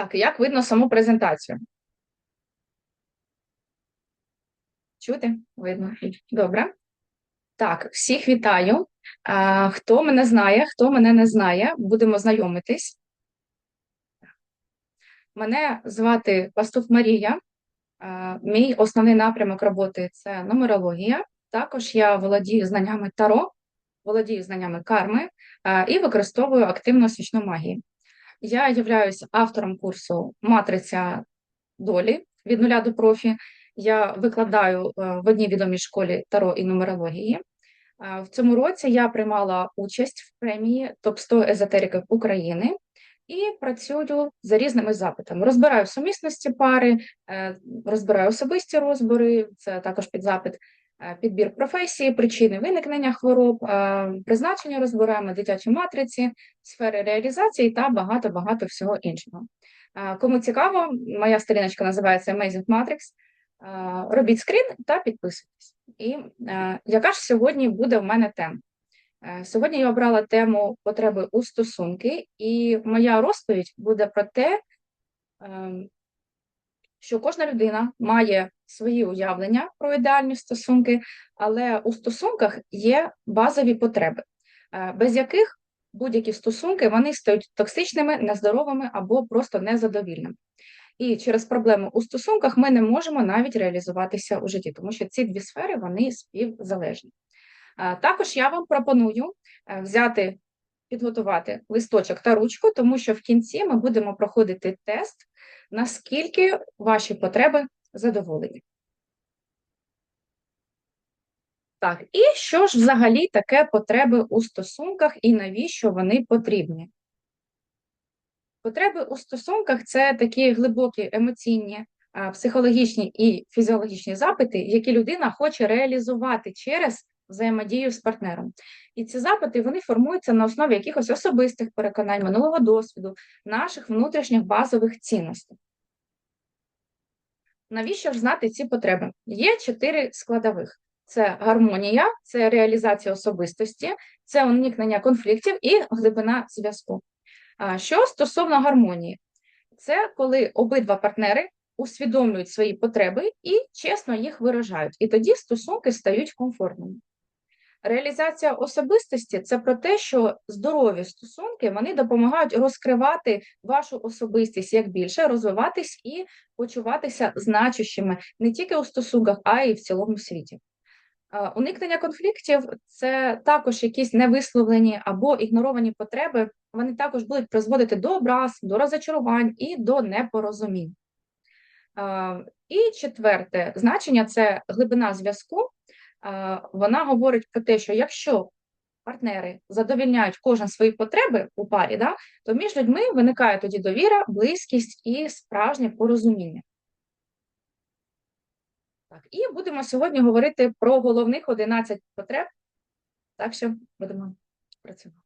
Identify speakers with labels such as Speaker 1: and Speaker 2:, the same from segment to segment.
Speaker 1: Так, як видно саму презентацію? Чути? Видно. Добре. Так, всіх вітаю. Хто мене знає, хто мене не знає, будемо знайомитись. Мене звати Пастух Марія. Мій основний напрямок роботи це нумерологія. Також я володію знаннями таро, володію знаннями карми і використовую активну свічну магію. Я являюсь автором курсу Матриця долі від нуля до профі. Я викладаю е, в одній відомій школі таро і нумерології. Е, в цьому році я приймала участь в премії топ 100 езотериків України і працюю за різними запитами. Розбираю сумісності пари, е, розбираю особисті розбори, це також під запит підбір професії, причини виникнення хвороб, е, призначення розбираємо дитячі матриці, сфери реалізації та багато-багато всього іншого. Е, кому цікаво, моя сторіночка називається Amazing Matrix. Робіть скрін та підписуйтесь. І яка ж сьогодні буде в мене тема? Сьогодні я обрала тему потреби у стосунки, і моя розповідь буде про те, ем, що кожна людина має свої уявлення про ідеальні стосунки, але у стосунках є базові потреби, е, без яких будь-які стосунки вони стають токсичними, нездоровими або просто незадовільними. І через проблеми у стосунках ми не можемо навіть реалізуватися у житті, тому що ці дві сфери вони співзалежні. Е, також я вам пропоную е, взяти, підготувати листочок та ручку, тому що в кінці ми будемо проходити тест, наскільки ваші потреби задоволені. Так, і що ж взагалі таке потреби у стосунках і навіщо вони потрібні? Потреби у стосунках це такі глибокі емоційні, психологічні і фізіологічні запити, які людина хоче реалізувати через взаємодію з партнером. І ці запити вони формуються на основі якихось особистих переконань, минулого досвіду, наших внутрішніх базових цінностей. Навіщо ж знати ці потреби? Є чотири складових: це гармонія, це реалізація особистості, це уникнення конфліктів і глибина зв'язку. Що стосовно гармонії, це коли обидва партнери усвідомлюють свої потреби і чесно їх виражають, і тоді стосунки стають комфортними. Реалізація особистості це про те, що здорові стосунки вони допомагають розкривати вашу особистість як більше, розвиватись і почуватися значущими не тільки у стосунках, а й в цілому світі. Уникнення конфліктів це також якісь невисловлені або ігноровані потреби, вони також будуть призводити до образ, до розочарувань і до непорозумінь. І четверте значення це глибина зв'язку вона говорить про те, що якщо партнери задовільняють кожен свої потреби у парі, да, то між людьми виникає тоді довіра, близькість і справжнє порозуміння. Так, І будемо сьогодні говорити про головних 11 потреб, так що будемо працювати.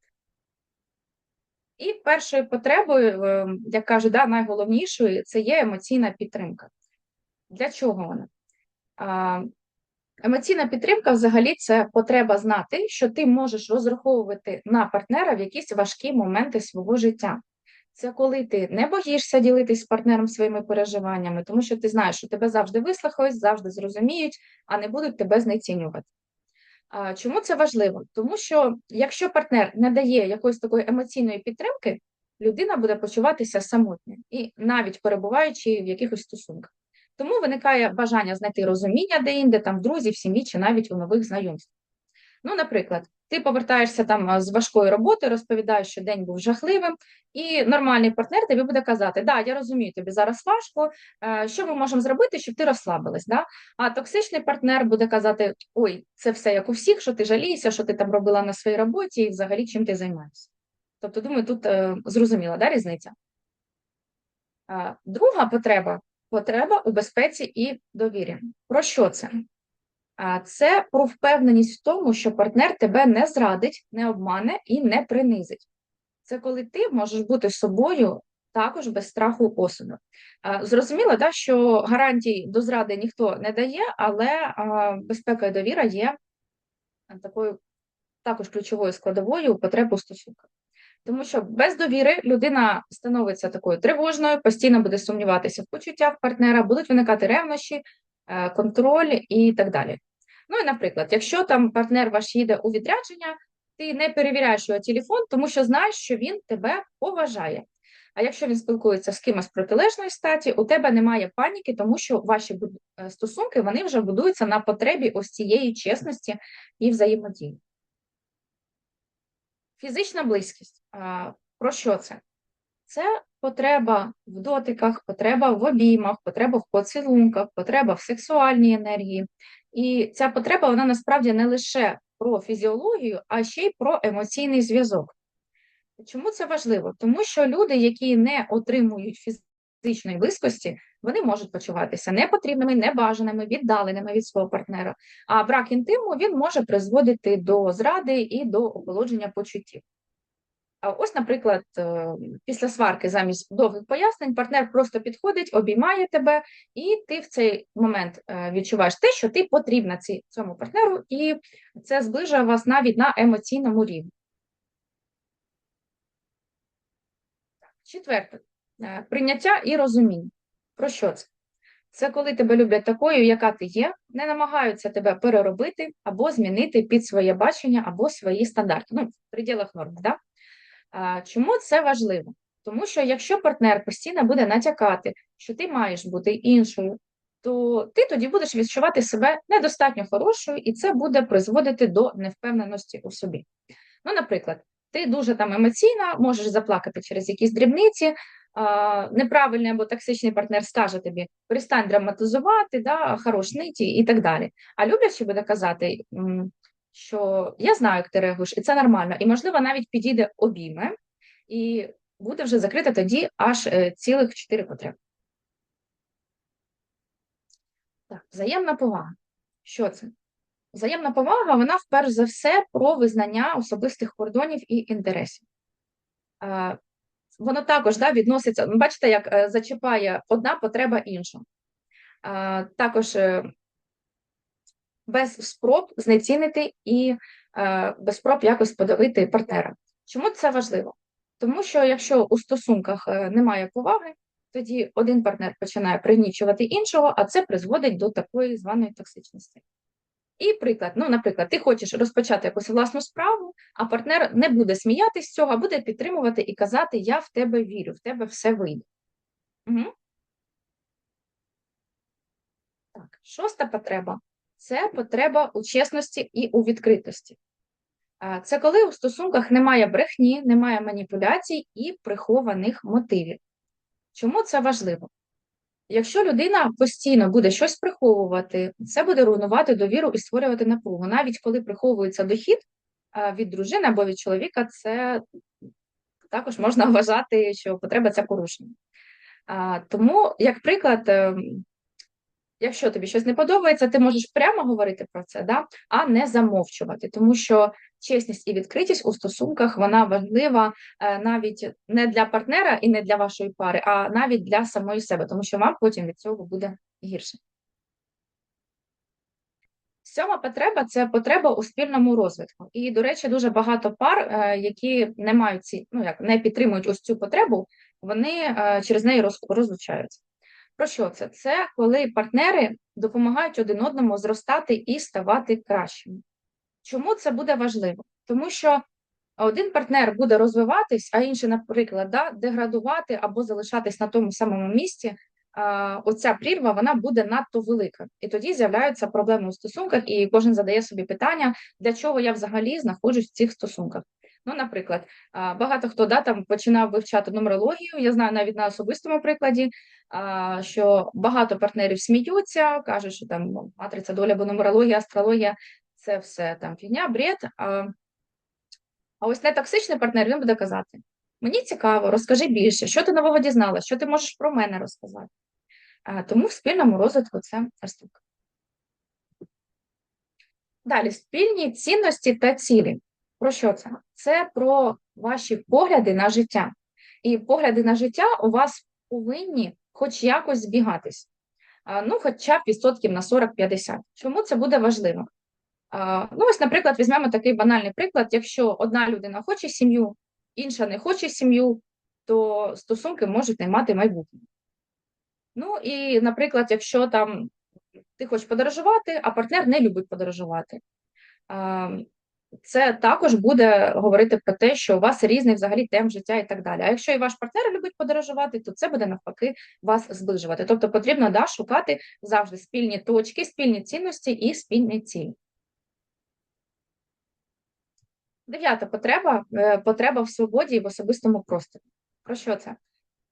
Speaker 1: І першою потребою, ем, як кажу, да, найголовнішою це є емоційна підтримка. Для чого вона? Емоційна підтримка взагалі це потреба знати, що ти можеш розраховувати на партнера в якісь важкі моменти свого життя. Це коли ти не боїшся ділитись з партнером своїми переживаннями, тому що ти знаєш, що тебе завжди вислухають, завжди зрозуміють, а не будуть тебе знецінювати. Чому це важливо? Тому що якщо партнер не дає якоїсь такої емоційної підтримки, людина буде почуватися самотньо і навіть перебуваючи в якихось стосунках. Тому виникає бажання знайти розуміння де-інде, там в друзі, в сім'ї чи навіть у нових знайомствах. Ну, наприклад, ти повертаєшся там з важкої роботи, розповідаєш, що день був жахливим, і нормальний партнер тобі буде казати, да, я розумію, тобі зараз важко, е, що ми можемо зробити, щоб ти розслабилась. Да? А токсичний партнер буде казати, ой, це все як у всіх, що ти жалієшся, що ти там робила на своїй роботі, і взагалі чим ти займаєшся. Тобто, думаю, тут е, зрозуміла да, різниця. Е, друга потреба потреба у безпеці і довірі. Про що це? Це про впевненість в тому, що партнер тебе не зрадить, не обмане і не принизить. Це коли ти можеш бути собою також без страху осуду. Зрозуміло, да, що гарантій до зради ніхто не дає, але безпека і довіра є такою також ключовою складовою потреб у стосунках. Тому що без довіри людина становиться такою тривожною, постійно буде сумніватися в почуттях партнера, будуть виникати ревнощі, е, контроль і так далі. Ну і, наприклад, якщо там партнер ваш їде у відрядження, ти не перевіряєш його телефон, тому що знаєш, що він тебе поважає. А якщо він спілкується з кимось протилежної статі, у тебе немає паніки, тому що ваші е, стосунки вони вже будуються на потребі ось цієї чесності і взаємодії. Фізична близькість. Про що це? Це потреба в дотиках, потреба в обіймах, потреба в поцілунках, потреба в сексуальній енергії. І ця потреба вона насправді не лише про фізіологію, а ще й про емоційний зв'язок. Чому це важливо? Тому що люди, які не отримують фізичної близькості, вони можуть почуватися непотрібними, небажаними, віддаленими від свого партнера. А брак інтиму він може призводити до зради і до охолодження почуттів. Ось, наприклад, е, після сварки замість довгих пояснень партнер просто підходить, обіймає тебе, і ти в цей момент е, відчуваєш те, що ти потрібна цьому партнеру, і це зближує вас навіть на емоційному рівні. Четверте, е, прийняття і розуміння. Про що це? Це коли тебе люблять такою, яка ти є, не намагаються тебе переробити або змінити під своє бачення або свої стандарти. Ну, в пределах норм, да? Чому це важливо? Тому що якщо партнер постійно буде натякати, що ти маєш бути іншою, то ти тоді будеш відчувати себе недостатньо хорошою, і це буде призводити до невпевненості у собі. Ну, наприклад, ти дуже там емоційна, можеш заплакати через якісь дрібниці, неправильний або токсичний партнер скаже тобі, перестань драматизувати, да, хорош ниті і так далі. А люблячи буде казати, що я знаю, як ти реагуєш, і це нормально. І, можливо, навіть підійде обійме, і буде вже закрита тоді аж е, цілих чотири потреби. Так, взаємна повага. Що це? Взаємна повага, вона вперше за все про визнання особистих кордонів і інтересів. Воно також да, відноситься, бачите, як е, зачіпає одна потреба іншу. Також е, без спроб знецінити і е, без спроб якось подавити партнера. Чому це важливо? Тому що якщо у стосунках немає поваги, тоді один партнер починає пригнічувати іншого, а це призводить до такої званої токсичності. І приклад, ну, наприклад, ти хочеш розпочати якусь власну справу, а партнер не буде сміятися з цього, а буде підтримувати і казати: Я в тебе вірю, в тебе все вийде. Угу. Так, шоста потреба це потреба у чесності і у відкритості. Це коли у стосунках немає брехні, немає маніпуляцій і прихованих мотивів. Чому це важливо? Якщо людина постійно буде щось приховувати, це буде руйнувати довіру і створювати напругу. Навіть коли приховується дохід від дружини або від чоловіка, це також можна вважати, що потреба це порушення. Тому, як приклад, ем, якщо тобі щось не подобається, ти можеш прямо говорити про це, да? а не замовчувати, тому що чесність і відкритість у стосунках вона важлива е, навіть не для партнера і не для вашої пари, а навіть для самої себе, тому що вам потім від цього буде гірше. Сьома потреба це потреба у спільному розвитку. І, до речі, дуже багато пар, е, які не мають ці, ну як не підтримують ось цю потребу, вони е, через неї розлучаються. Про що це? Це коли партнери допомагають один одному зростати і ставати кращими. Чому це буде важливо? Тому що один партнер буде розвиватись, а інший, наприклад, да, деградувати або залишатись на тому самому місці. Оця прірва вона буде надто велика. І тоді з'являються проблеми у стосунках, і кожен задає собі питання, для чого я взагалі знаходжусь в цих стосунках. Ну, наприклад, багато хто да, там починав вивчати нумерологію. Я знаю навіть на особистому прикладі, що багато партнерів сміються, кажуть, що там ну, матриця доля або нумерологія, астрологія це все там фігня, бред. А ось нетоксичний партнер він буде казати: Мені цікаво, розкажи більше, що ти нового дізналася, що ти можеш про мене розказати. Тому в спільному розвитку це штука. Далі спільні цінності та цілі. Про що це? Це про ваші погляди на життя. І погляди на життя у вас повинні хоч якось збігатись. Ну, хоча б відсотків на 40-50. Чому це буде важливо? Ну, ось, наприклад, візьмемо такий банальний приклад: якщо одна людина хоче сім'ю, інша не хоче сім'ю, то стосунки можуть не мати майбутнього. Ну і, наприклад, якщо там ти хочеш подорожувати, а партнер не любить подорожувати. Це також буде говорити про те, що у вас різний взагалі темп життя і так далі. А якщо і ваш партнер любить подорожувати, то це буде навпаки вас зближувати. Тобто потрібно да, шукати завжди спільні точки, спільні цінності і спільні цілі. Дев'ята потреба е, потреба в свободі і в особистому просторі. Про що це?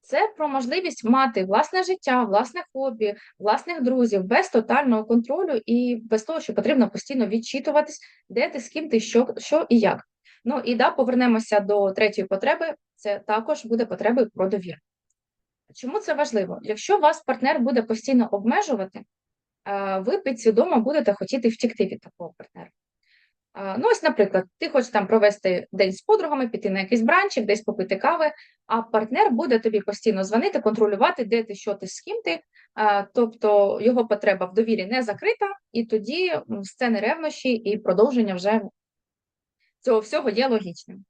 Speaker 1: Це про можливість мати власне життя, власне хобі, власних друзів без тотального контролю і без того, що потрібно постійно відчитуватись, де ти з ким ти що, що і як. Ну і да, повернемося до третьої потреби. Це також буде потреби про довіру. Чому це важливо? Якщо вас партнер буде постійно обмежувати, ви підсвідомо будете хотіти втікти від такого партнера. Ну, ось, наприклад, ти хочеш там провести день з подругами, піти на якийсь бранчик, десь попити кави, а партнер буде тобі постійно дзвонити, контролювати, де ти, що ти, з ким ти. Тобто його потреба в довірі не закрита, і тоді сцени ревнощі і продовження вже цього всього є логічним.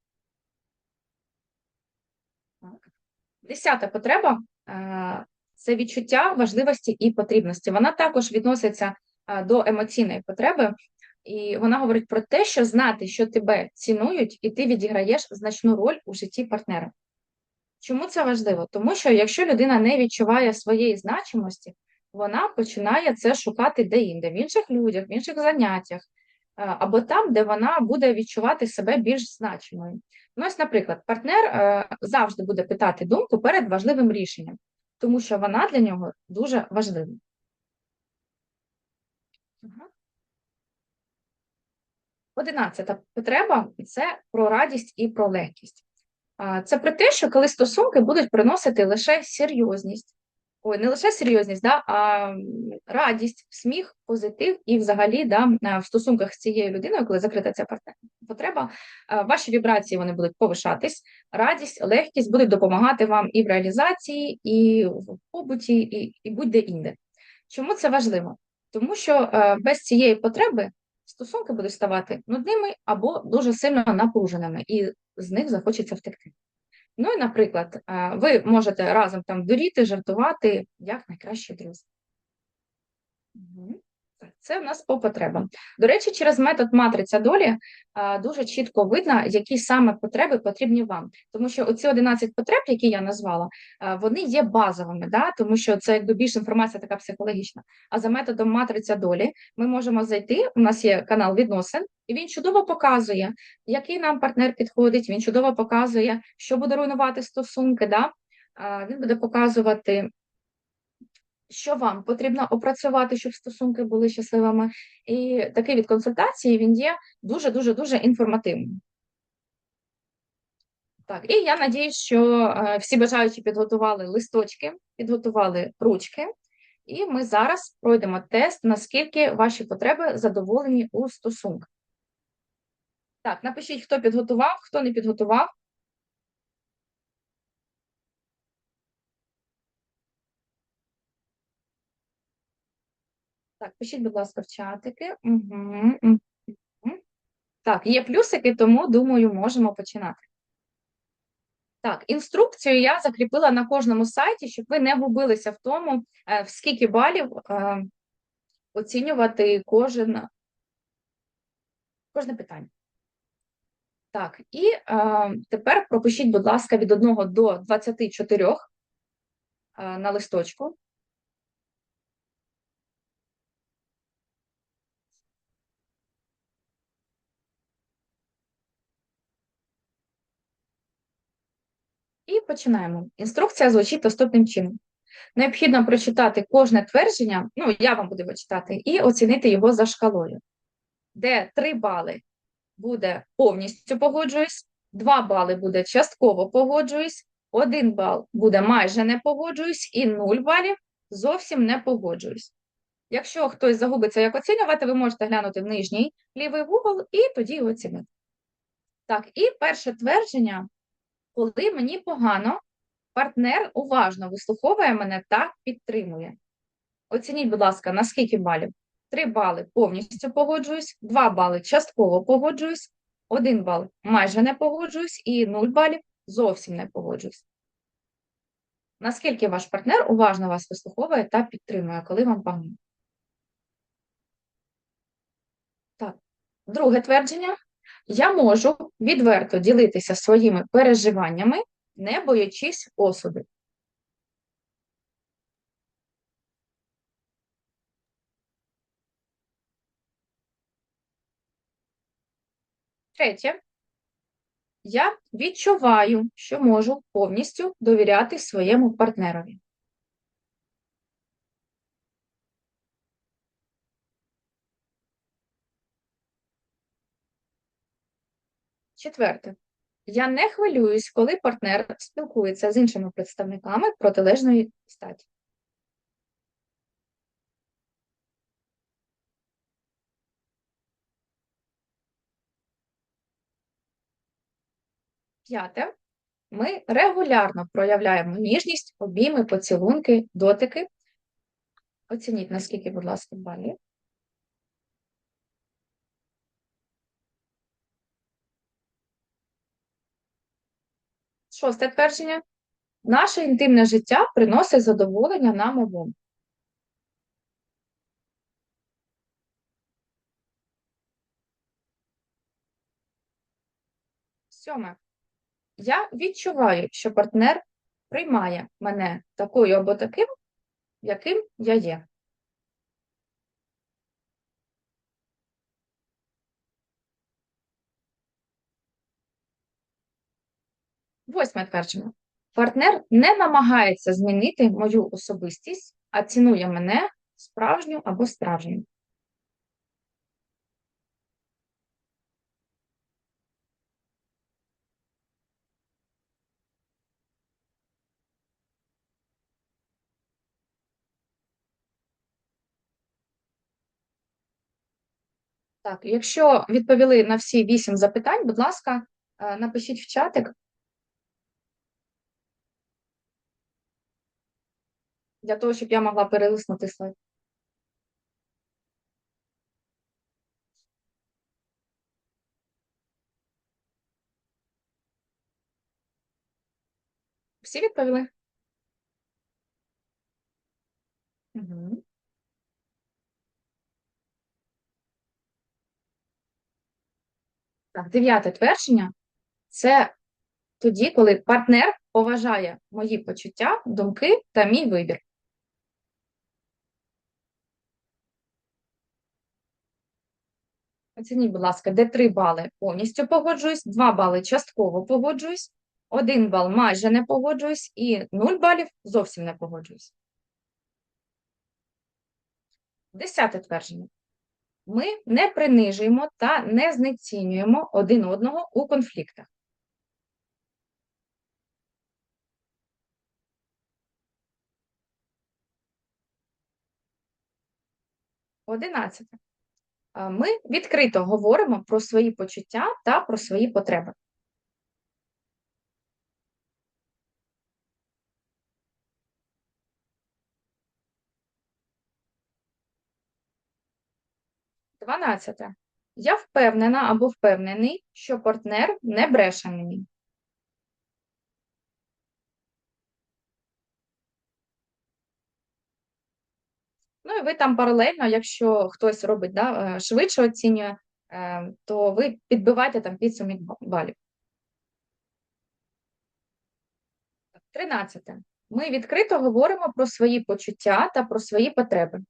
Speaker 1: Десята потреба це відчуття важливості і потрібності. Вона також відноситься до емоційної потреби. І вона говорить про те, що знати, що тебе цінують, і ти відіграєш значну роль у житті партнера. Чому це важливо? Тому що якщо людина не відчуває своєї значимості, вона починає це шукати де-інде, в інших людях, в інших заняттях, або там, де вона буде відчувати себе більш значимою. Ну, ось, наприклад, партнер е, завжди буде питати думку перед важливим рішенням, тому що вона для нього дуже важлива. Одинадцята потреба це про радість і про легкість. Це про те, що коли стосунки будуть приносити лише серйозність, ой, не лише серйозність, да, а радість, сміх, позитив і взагалі да, в стосунках з цією людиною, коли закрита ця потреба, ваші вібрації вони будуть повишатись, радість, легкість будуть допомагати вам і в реалізації, і в побуті, і, і будь-де інде. Чому це важливо? Тому що без цієї потреби стосунки будуть ставати нудними або дуже сильно напруженими, і з них захочеться втекти. Ну і, наприклад, ви можете разом там дуріти, жартувати як найкращі друзі. Це в нас по потребам. До речі, через метод матриця долі дуже чітко видно, які саме потреби потрібні вам. Тому що оці 11 потреб, які я назвала, вони є базовими, да? тому що це якби більш інформація така психологічна. А за методом матриця долі ми можемо зайти. У нас є канал відносин, і він чудово показує, який нам партнер підходить. Він чудово показує, що буде руйнувати стосунки. Да? Він буде показувати що вам потрібно опрацювати, щоб стосунки були щасливими. І такий від консультації він є дуже-дуже дуже інформативним. Так, і я надіюсь, що е, всі бажаючі підготували листочки, підготували ручки, і ми зараз пройдемо тест, наскільки ваші потреби задоволені у стосунках. Так, напишіть, хто підготував, хто не підготував. Так, пишіть, будь ласка, в чатики. Угу, угу. Так, є плюсики, тому, думаю, можемо починати. Так, інструкцію я закріпила на кожному сайті, щоб ви не губилися в тому, е, в скільки балів е, оцінювати кожен, кожне питання. Так, і е, тепер пропишіть, будь ласка, від 1 до 24 е, на листочку. І починаємо. Інструкція звучить наступним чином. Необхідно прочитати кожне твердження, ну, я вам буду читати, і оцінити його за шкалою, де 3 бали буде повністю погоджуюсь, 2 бали буде частково погоджуюсь, 1 бал буде майже не погоджуюсь, і 0 балів зовсім не погоджуюсь. Якщо хтось загубиться, як оцінювати, ви можете глянути в нижній лівий вугол і тоді його оцінити. Так, і перше твердження коли мені погано, партнер уважно вислуховує мене та підтримує. Оцініть, будь ласка, на скільки балів? Три бали повністю погоджуюсь, два бали частково погоджуюсь, 1 бал майже не погоджуюсь, і 0 балів зовсім не погоджуюсь. Наскільки ваш партнер уважно вас вислуховує та підтримує, коли вам погано? Так. Друге твердження. Я можу відверто ділитися своїми переживаннями, не боячись осуду. Третє. Я відчуваю, що можу повністю довіряти своєму партнерові. Четверте. Я не хвилююсь, коли партнер спілкується з іншими представниками протилежної статі. П'яте. Ми регулярно проявляємо ніжність, обійми, поцілунки, дотики. Оцініть, наскільки, будь ласка, балів. Шосте твердження. Наше інтимне життя приносить задоволення нам обом. Сьоме. Я відчуваю, що партнер приймає мене такою або таким, яким я є. Восьме твердження. Партнер не намагається змінити мою особистість, а цінує мене справжню або справжню. Так, якщо відповіли на всі вісім запитань, будь ласка, е, напишіть в чатик. Для того, щоб я могла перелиснути слайд. Всі відповіли? Угу. Так, дев'яте твердження це тоді, коли партнер поважає мої почуття, думки та мій вибір. Оцініть, будь ласка, де 3 бали повністю погоджуюсь, 2 бали частково погоджуюсь, 1 бал майже не погоджуюсь і 0 балів зовсім не погоджуюсь. Десяте твердження. Ми не принижуємо та не знецінюємо один одного у конфліктах. Одинадцяте. Ми відкрито говоримо про свої почуття та про свої потреби. Дванадцяте. Я впевнена або впевнений, що партнер не бреше мені. Ну, і ви там паралельно, якщо хтось робить да, е, швидше оцінює, е, то ви підбиваєте там підсумок балів. Тринадцяте. Ми відкрито говоримо про свої почуття та про свої потреби.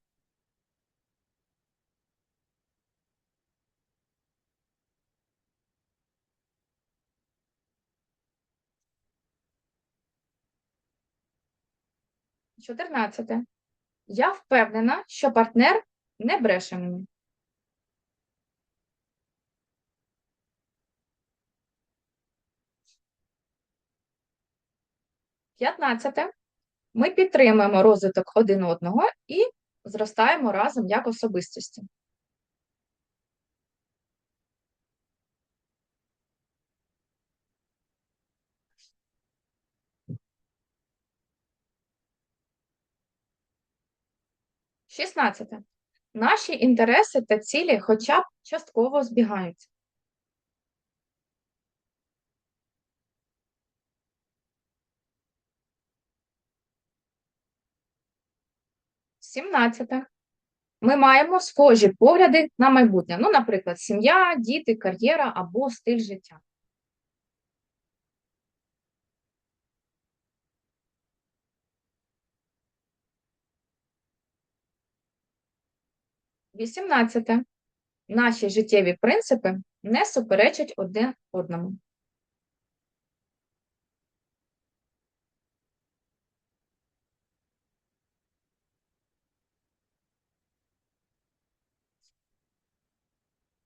Speaker 1: Чотирнадцяте. Я впевнена, що партнер не бреше мені. П'ятнадцяте. Ми підтримуємо розвиток один одного і зростаємо разом як особистості. 16. Наші інтереси та цілі хоча б частково збігаються. Сімнадцяте. Ми маємо схожі погляди на майбутнє. Ну, наприклад, сім'я, діти, кар'єра або стиль життя. Вісімнадцяте. Наші життєві принципи не суперечать один одному.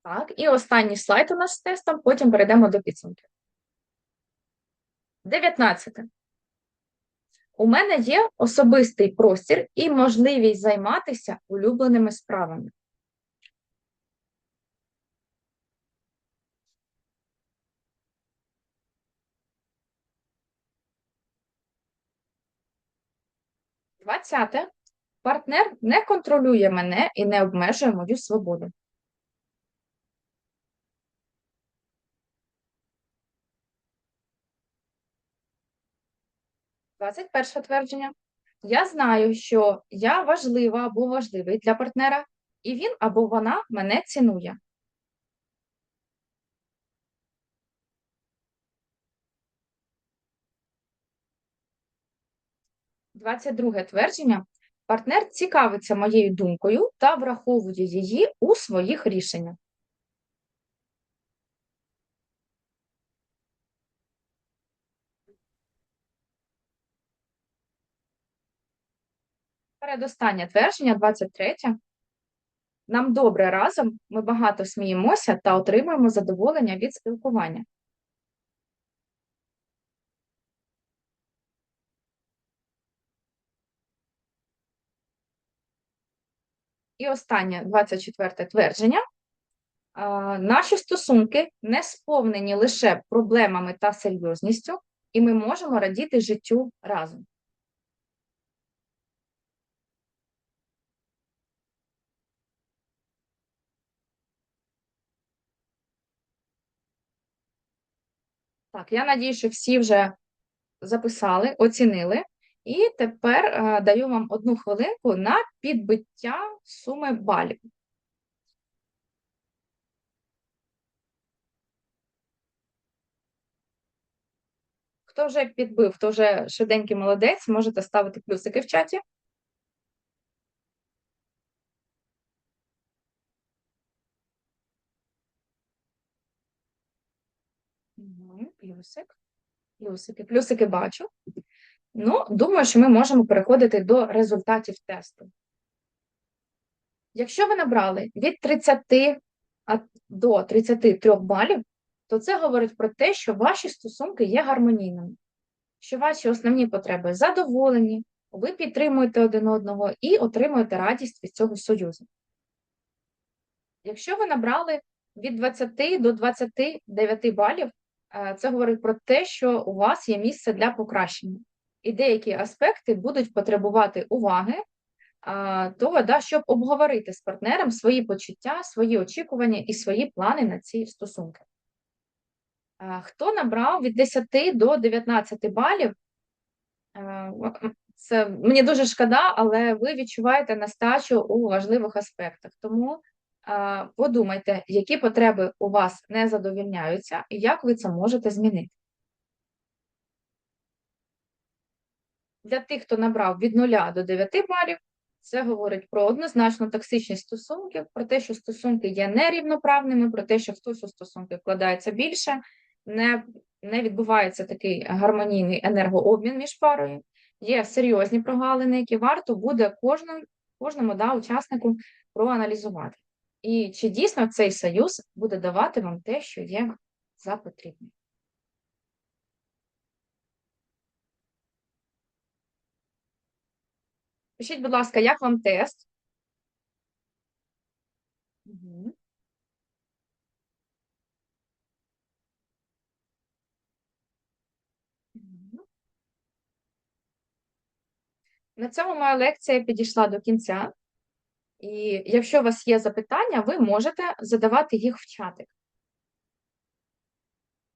Speaker 1: Так, і останній слайд у нас з тестом, потім перейдемо до підсумків. 19. У мене є особистий простір і можливість займатися улюбленими справами. Двадцяте. Партнер не контролює мене і не обмежує мою свободу. Двадцять перше твердження. Я знаю, що я важлива або важливий для партнера, і він або вона мене цінує. Двадцять друге твердження. Партнер цікавиться моєю думкою та враховує її у своїх рішеннях. Передостаннє твердження, 23. Нам добре разом, ми багато сміємося та отримуємо задоволення від спілкування. І останнє 24 твердження. Наші стосунки не сповнені лише проблемами та серйозністю, і ми можемо радіти життю разом. Так, я надію, що всі вже записали, оцінили. І тепер е, даю вам одну хвилинку на підбиття суми балів. Хто вже підбив, хто вже швиденький молодець, можете ставити плюсики в чаті. Плюсик. Плюсики. Плюсики бачу. Ну, думаю, що ми можемо переходити до результатів тесту. Якщо ви набрали від 30 до 33 балів, то це говорить про те, що ваші стосунки є гармонійними, що ваші основні потреби задоволені, ви підтримуєте один одного і отримуєте радість від цього союзу. Якщо ви набрали від 20 до 29 балів, це говорить про те, що у вас є місце для покращення і деякі аспекти будуть потребувати уваги того, да, щоб обговорити з партнером свої почуття, свої очікування і свої плани на ці стосунки. Хто набрав від 10 до 19 балів? Це мені дуже шкода, але ви відчуваєте нестачу у важливих аспектах. Тому подумайте, які потреби у вас не задовільняються, і як ви це можете змінити. Для тих, хто набрав від 0 до 9 балів, це говорить про однозначно токсичність стосунків, про те, що стосунки є нерівноправними, про те, що хтось у стосунки вкладається більше, не не відбувається такий гармонійний енергообмін між парою. Є серйозні прогалини, які варто буде кожному кожному да, учаснику проаналізувати. І чи дійсно цей союз буде давати вам те, що є за потрібне. Пишіть, будь ласка, як вам тест? Угу. На цьому моя лекція підійшла до кінця. І якщо у вас є запитання, ви можете задавати їх в чатик.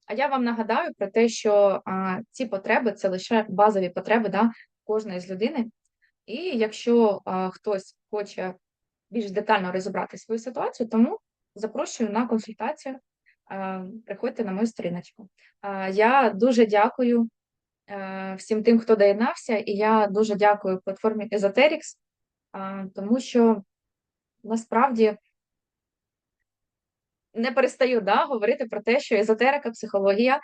Speaker 1: А я вам нагадаю про те, що а, ці потреби це лише базові потреби да, кожної з людини. І якщо а, хтось хоче більш детально розібрати свою ситуацію, тому запрошую на консультацію. А, Приходьте на мою сторіночку. А, Я дуже дякую е, всім тим, хто доєднався, і я дуже дякую платформі Esoterics, а, тому що насправді не перестаю да, говорити про те, що езотерика, психологія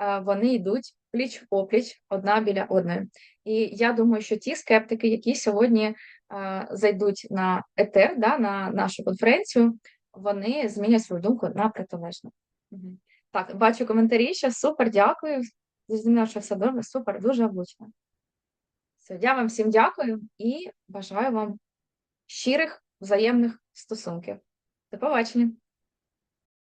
Speaker 1: е, вони йдуть пліч опліч одна біля одної. І я думаю, що ті скептики, які сьогодні е, зайдуть на етер, да, на нашу конференцію, вони змінять свою думку на протилежну. Так, бачу коментарі. Ще супер, дякую. Зрозуміло, що все добре, супер, дуже влучно. Все, я вам всім дякую і бажаю вам щирих взаємних стосунків. До побачення.